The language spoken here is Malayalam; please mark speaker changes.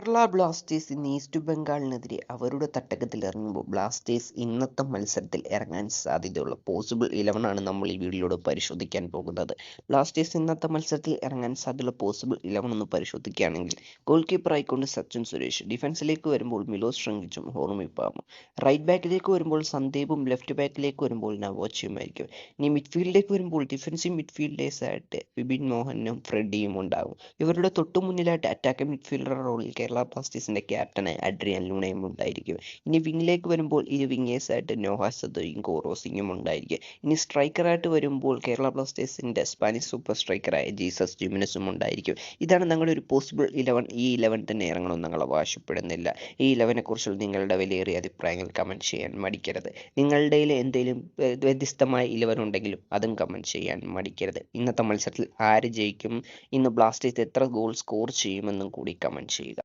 Speaker 1: കേരള ബ്ലാസ്റ്റേഴ്സ് ഇന്ന് ഈസ്റ്റ് ബംഗാളിനെതിരെ അവരുടെ തട്ടകത്തിൽ ഇറങ്ങുമ്പോൾ ബ്ലാസ്റ്റേഴ്സ് ഇന്നത്തെ മത്സരത്തിൽ ഇറങ്ങാൻ സാധ്യതയുള്ള പോസിബിൾ ഇലവൻ ആണ് നമ്മൾ ഈ വീഡിയോയിലൂടെ പരിശോധിക്കാൻ പോകുന്നത്. ബ്ലാസ്റ്റേഴ്സ് ഇന്നത്തെ മത്സരത്തിൽ ഇറങ്ങാൻ സാധ്യതയുള്ള പോസിബിൾ ഇലവൻ ഒന്ന് പരിശോധിക്കുകയാണെങ്കിൽ ഗോൾ കീപ്പർ ആയിക്കൊണ്ട് സച്ചിൻ സുരേഷ് ഡിഫൻസിലേക്ക് വരുമ്പോൾ മിലോസ് ട്രങ്കിച്ചും ഹോർമിപ്പാമും റൈറ്റ് ബാക്കിലേക്ക് വരുമ്പോൾ സന്ദീപും ലെഫ്റ്റ് ബാക്കിലേക്ക് വരുമ്പോൾ നവോച്ചയുമായിരിക്കും ഇനി മിഡ്ഫീൽഡിലേക്ക് വരുമ്പോൾ ഡിഫൻസീവ് മിഡ്ഫീൽഡേഴ്സ് ആയിട്ട് വിപിൻ മോഹനും ഫ്രെഡിയും ഉണ്ടാകും ഇവരുടെ തൊട്ടു മുന്നിലായിട്ട് അറ്റാക്കിംഗ് മിഡ്ഫീൽഡർ റോളിൽ കേരള ബ്ലാസ്റ്റേഴ്സിന്റെ ക്യാപ്റ്റനായി അഡ്രിയൻ ലൂണയും ഉണ്ടായിരിക്കും. ഇനി വിങ്ങിലേക്ക് വരുമ്പോൾ ഇരു വിങ്ങേഴ്സായിട്ട് നോഹ സദോയും കോറോ സിംഗും ഉണ്ടായിരിക്കും. ഇനി സ്ട്രൈക്കറായിട്ട് വരുമ്പോൾ കേരള ബ്ലാസ്റ്റേഴ്സിന്റെ സ്പാനിഷ് സൂപ്പർ സ്ട്രൈക്കറായ ജീസസ് ജിമിനസും ഉണ്ടായിരിക്കും. ഇതാണ് ഞങ്ങളുടെ ഒരു പോസിബിൾ ഇലവൻ ഈ ഇലവൻ തന്നെ ഇറങ്ങണമെന്ന് ഞങ്ങൾ അവകാശപ്പെടുന്നില്ല. ഈ ഇലവനെ കുറിച്ചുള്ള നിങ്ങളുടെ വിലയേറിയ അഭിപ്രായങ്ങൾ കമന്റ് ചെയ്യാൻ മടിക്കരുത്. നിങ്ങളുടെ എന്തെങ്കിലും വ്യത്യസ്തമായ ഇലവൻ ഉണ്ടെങ്കിലും അതും കമന്റ് ചെയ്യാൻ മടിക്കരുത്. ഇന്നത്തെ മത്സരത്തിൽ ആര് ജയിക്കും? ഇന്ന് ബ്ലാസ്റ്റേഴ്സ് എത്ര ഗോൾ സ്കോർ ചെയ്യുമെന്നും കൂടി കമന്റ് ചെയ്യുക.